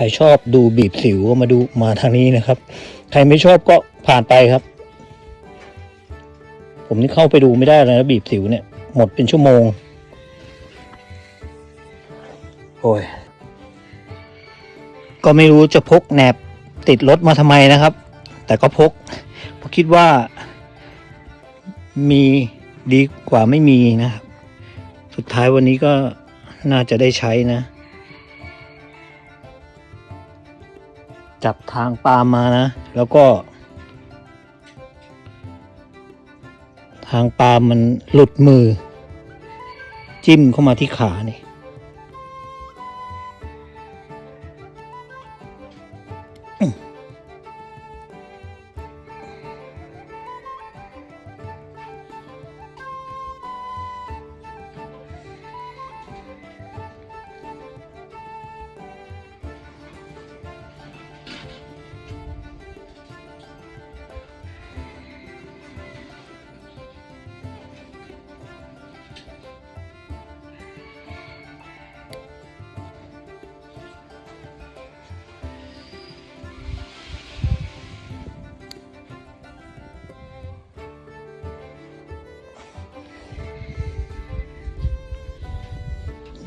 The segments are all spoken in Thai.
ใครชอบดูบีบสิวก็มาดูมาทางนี้นะครับ ใครไม่ชอบก็ผ่านไปครับ ผมนี่เข้าไปดูไม่ได้เลยนะบีบสิวเนี่ย หมดเป็นชั่วโมง โอ้ย ก็ไม่รู้จะพกแหนบติดรถมาทำไมนะครับ แต่ก็พกเพราะคิดว่า มีดีกว่าไม่มีนะครับ สุดท้ายวันนี้ก็น่าจะได้ใช้นะ จับทางปาล์มานะ แล้วก็ ทางปาล์มมันหลุดมือ จิ้มเข้ามาที่ขานี่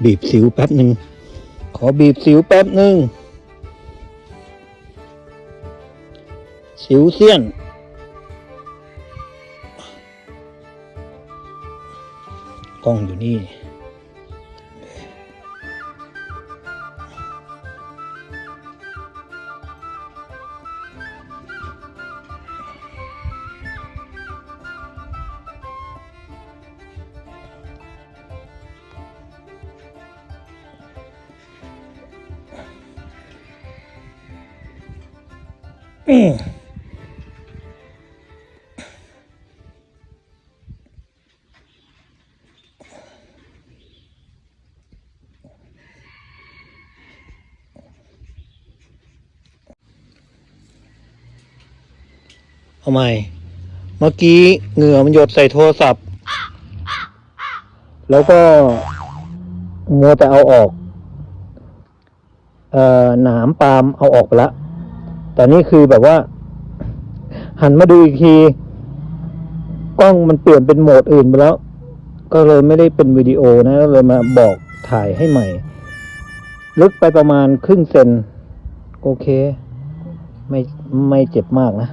บีบสิวแป๊บหนึ่งขอบีบสิวแป๊บหนึ่งสิวเสี้ยน กล้องอยู่นี่ อืมเอาใหม่ เมื่อกี้เหงื่อมันหยดใส่โทรศัพท์ แล้วก็มัวแต่เอาออก เอ่อหนามปาล์มเอาออกไปละ แต่นี่คือแบบว่า หันมาดูอีกที กล้องมันเปลี่ยนเป็นโหมดอื่นไปแล้ว ก็เลยไม่ได้เป็นวิดีโอนะก็เลยมาบอกถ่ายให้ใหม่ ลึกไปประมาณครึ่งเซน โอเค ไม่ไม่เจ็บมากนะ